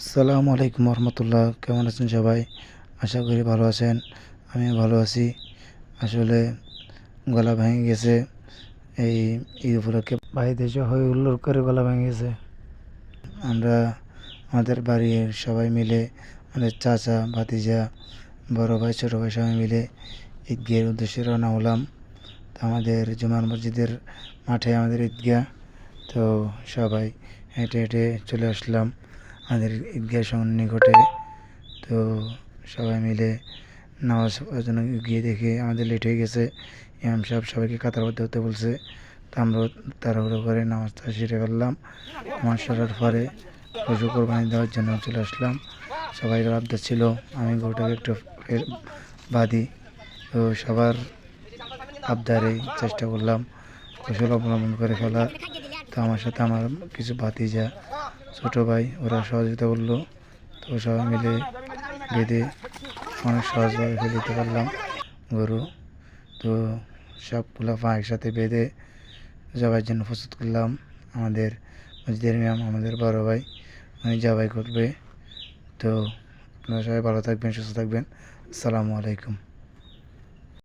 আসসালামু আলাইকুম রহমতুল্লাহ কেমন আছেন সবাই? আশা করি ভালো আছেন। আমি ভালো আছি। আসলে গলা ভেঙে গেছে। এই ঈদ উপলক্ষে ভাই দেশে হয়ে হুল্লোর করে গলা ভেঙে গেছে। আমরা আমাদের বাড়ির সবাই মিলে, আমাদের চাচা, ভাতিজা, বড় ভাই, ছোটো ভাই সবাই মিলে ঈদগাহের উদ্দেশ্যে রওনা হলাম। তো আমাদের জুমার মসজিদের মাঠে আমাদের ঈদগাহ। তো সবাই হেঁটে হেঁটে চলে আসলাম। আমাদের ঈদগাহ নিকটে তো সবাই মিলে নামাজ জন্য গিয়ে দেখে আমাদের লেট হয়ে গেছে। ইমাম সাহেব সবাইকে কাতারবদ্ধ হতে বলছে। তো আমরা তাড়াহুড়ো করে নামাজটা সেরে ফেললাম। নামাজ সারার পরে পশু কোরবানি দেওয়ার জন্য চলে আসলাম। সবাই আবদার ছিল, আমি গরুটাকে একটু বাঁধি তো সবার আবদারে চেষ্টা করলাম। কৌশল অবলম্বন করে ফেলার। তো আমার সাথে আমার কিছু ভাতিজা ছোটো ভাই, ওরা সহযোগিতা করল। তো সবাই মিলে বেঁধে অনেক সহজভাবে ফেলে দিতে পারলাম গরু। তো সবগুলো পা একসাথে বেঁধে জবাইয়ের জন্য প্রস্তুত করলাম। আমাদের মসজিদের ম্যাম আমাদের বড় ভাই, উনি জবাই করবে। তো আপনারা সবাই ভালো থাকবেন, সুস্থ থাকবেন। আসসালামু আলাইকুম।